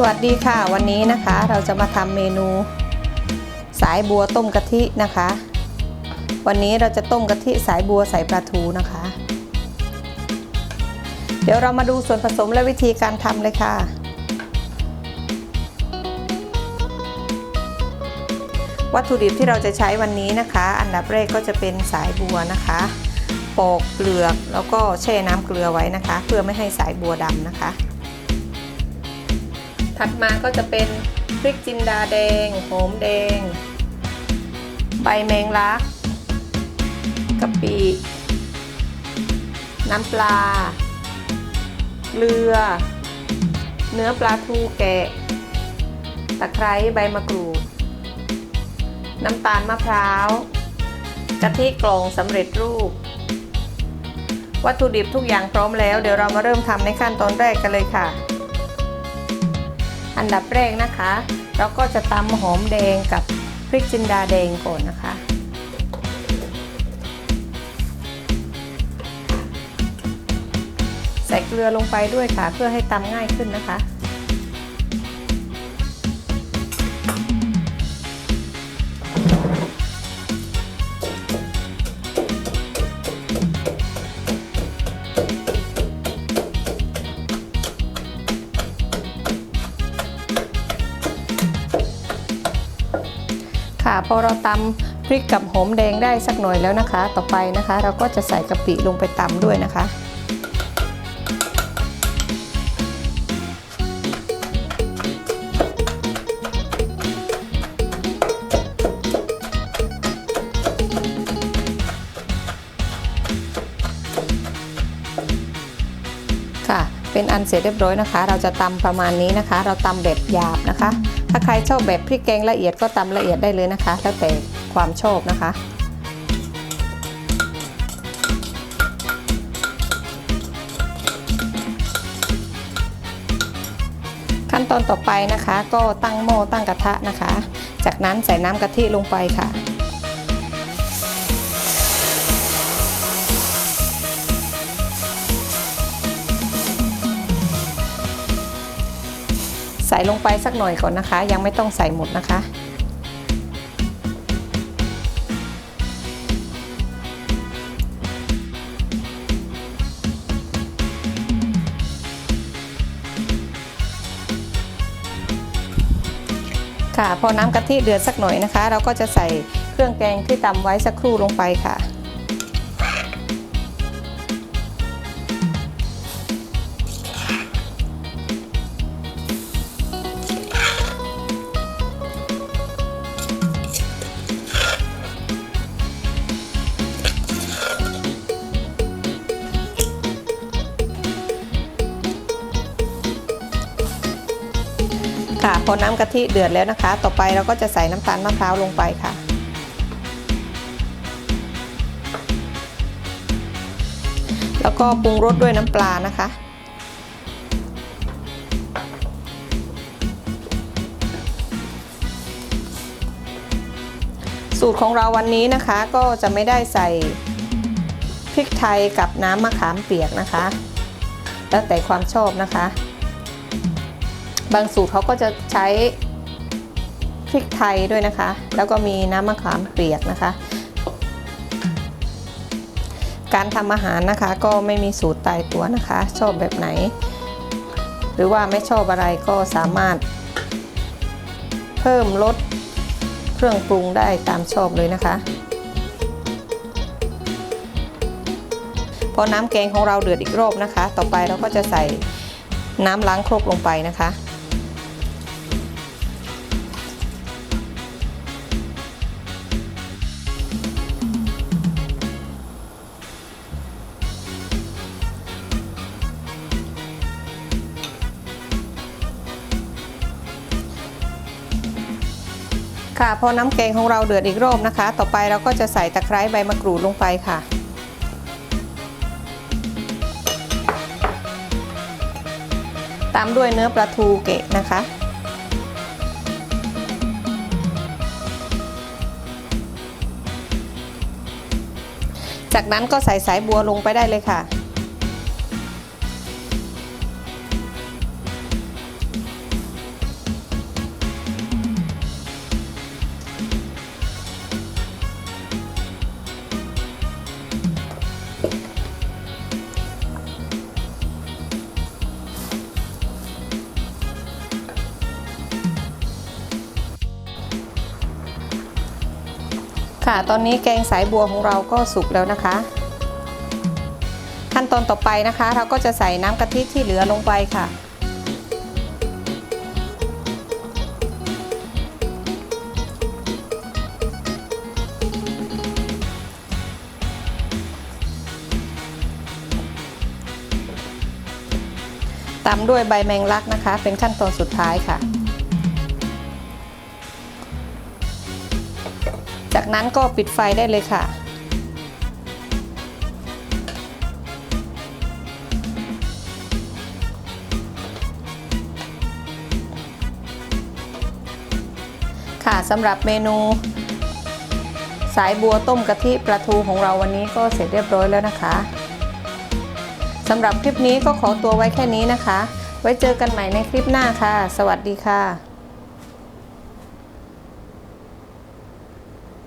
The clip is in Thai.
สวัสดีค่ะวันนี้นะคะเราจะมาทำเมนู สายบัวต้มกะทินะคะ วันนี้เราจะต้มกะทิสายบัวใส่ปลาทูนะคะ เดี๋ยวเรามาดูส่วนผสมและวิธีการทำเลยค่ะ วัตถุดิบที่เราจะใช้วันนี้นะคะ อันดับแรกก็จะเป็นสายบัวนะคะปอกเปลือกแล้วก็แช่น้ำเกลือไว้นะคะ เพื่อไม่ให้สายบัวดำนะคะ ถัดมาก็จะเป็นพริกจินดาแดง หอมแดง ใบแมงลักกะปิน้ำปลา เกลือ เนื้อปลาทูแกะ ตะไคร้ใบมะกรูด น้ำตาลมะพร้าว กะทิกล่องสำเร็จรูป วัตถุดิบทุกอย่างพร้อมแล้ว เดี๋ยวเรามาเริ่มทำในขั้นตอนแรกกันเลยค่ะ อันดับแรกนะคะ เราก็จะตำหอมแดงกับพริกจินดาแดงก่อนนะคะ ใส่เกลือลงไปด้วยค่ะ เพื่อให้ตำง่ายขึ้นนะคะ พอเราตำพริกกับหอมแดงได้สักหน่อยแล้วนะคะ ต่อไปนะคะ เราก็จะใส่กะปิลงไปตำด้วยนะคะค่ะ เป็นอันเสร็จเรียบร้อยนะคะ เราจะตำประมาณนี้นะคะ เราตำแบบหยาบนะคะ ถ้าใครชอบแบบพริกแกงละเอียดก็ตำละเอียดได้เลยนะคะ แล้วแต่ความชอบนะคะ ขั้นตอนต่อไปนะคะ ก็ตั้งหม้อตั้งกระทะนะคะ จากนั้นใส่น้ำกะทิลงไปค่ะ ใส่ลงไปสักหน่อยก่อนนะคะ ยังไม่ต้องใส่หมดนะคะ ค่ะพอน้ำกะทิเดือดสักหน่อยนะคะ เราก็จะใส่เครื่องแกงที่ตำไว้สักครู่ลงไปค่ะ ค่ะ พอน้ำกะทิเดือดแล้วนะคะ ต่อไปเราก็จะใส่น้ำตาลมะพร้าวลงไปค่ะ แล้วก็ปรุงรสด้วยน้ำปลานะคะ สูตรของเราวันนี้นะคะก็จะไม่ได้ใส่พริกไทยกับน้ำมะขามเปียกนะคะ แล้วแต่ความชอบนะคะ บางสูตรเขาก็จะใช้พริกไทยด้วยนะคะ แล้วก็มีน้ำมะขามเปียกนะคะ การทำอาหารนะคะก็ไม่มีสูตรตายตัวนะคะ ชอบแบบไหน หรือว่าไม่ชอบอะไรก็สามารถ เพิ่มลดเครื่องปรุงได้ตามชอบเลยนะคะพอน้ำแกงของเราเดือดอีกรอบนะคะ ต่อไปเราก็จะใส่น้ำล้างครกลงไปนะคะ ค่ะพอน้ำแกงของเราเดือดอีกรอบนะคะ ต่อไปเราก็จะใส่ตะไคร้ใบมะกรูดลงไปค่ะ ตามด้วยเนื้อปลาทูเกะนะคะ จากนั้นก็ใส่สายบัวลงไปได้เลยค่ะ ค่ะ ตอนนี้แกงสายบัวของเราก็สุกแล้วนะคะ ขั้นตอนต่อไปนะคะ เราก็จะใส่น้ำกะทิที่เหลือลงไปค่ะตามด้วยใบแมงลักนะคะ เป็นขั้นตอนสุดท้ายค่ะ จากนั้นก็ปิดไฟได้เลยค่ะ ค่ะสำหรับเมนู สายบัวต้มกะทิปลาทูของเราวันนี้ก็เสร็จเรียบร้อยแล้วนะคะสำหรับคลิปนี้ก็ขอตัวไว้แค่นี้นะคะ ไว้เจอกันใหม่ในคลิปหน้าค่ะ สวัสดีค่ะ